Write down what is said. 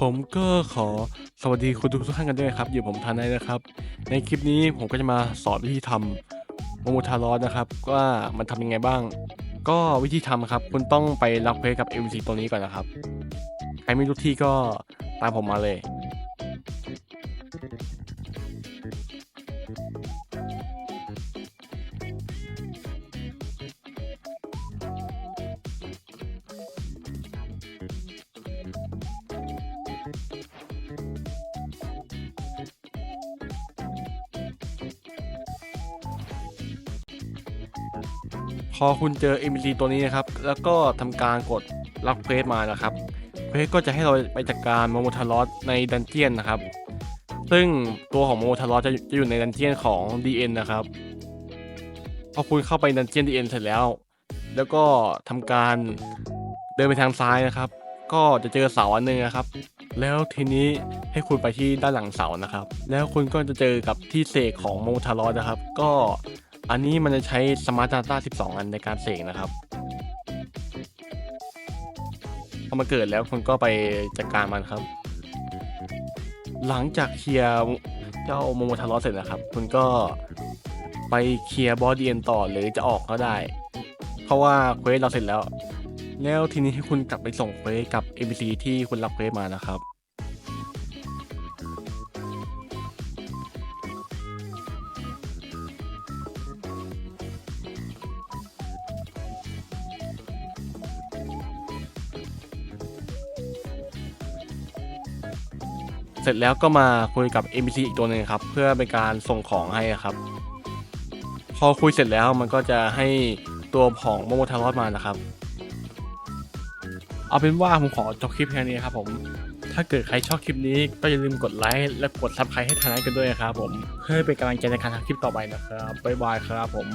ผมก็ขอสวัสดีคุณทุกท่านกันด้วยครับอยู่ผมทานายนะครับ ในคลิปนี้ผมก็จะมาสอนวิธีทำโมโมทารอสนะครับว่ามันทำยังไงบ้าง ก็วิธีทำครับ คุณต้องไปรับเควสกับ MC ตัวนี้ก่อนนะครับ ใครไม่รู้ที่ก็ตามผมมาเลย พอคุณเจอ MC ตัวนี้นะครับ แล้วก็ทำการกดรับเควสมานะครับ เควสก็จะให้เราไปจัดการโมโมทารอสในดันเจียนนะครับ ซึ่งตัวของโมโมทารอสจะจะอยู่ในดันเจียนของ DN นะครับ พอคุณเข้าไปดันเจียน DN เสร็จแล้ว แล้วก็ทำการเดินไปทางซ้ายนะครับ ก็จะเจอเสาอันหนึงนะครับ แล้วทีนี้ให้คุณไปที่ด้านหลังเสานะครับ แล้วคุณก็จะเจอกับที่เสกของโมโมทารอสนะครับ ก็ อันนี้มันจะใช้ Smart Data 12 อันในการเสกนะครับพอมาเกิดแล้วคุณก็ไปจัดการมันครับ หลังจากเคลียร์เจ้าโมโมทารอสเสร็จนะครับคุณก็ไปเคลียร์บอสเดียนต่อหรือจะออกก็ได้ เพราะว่าเควสเราเสร็จแล้ว แล้วทีนี้ให้คุณกลับไปส่งเควสกับ NPC ที่คุณรับเควสมานะครับ ร็จแล้วก็มาคุยกับ NPC อีกตัวหนึ่งครับ เพื่อเป็นการส่งของให้ครับ พอคุยเสร็จแล้วมันก็จะให้ตัวของโมโมทารอสมานะครับ เอาเป็นว่าผมขอจบคลิปแค่นี้ครับผม ถ้าเกิดใครชอบคลิปนี้ก็อย่าลืมกดไลค์และกดซับสไครต์ให้ทางนั้นกันด้วยนะครับผม เพื่อเป็นกำลังใจในการทำคลิปต่อไปนะครับบ๊ายบายครับผม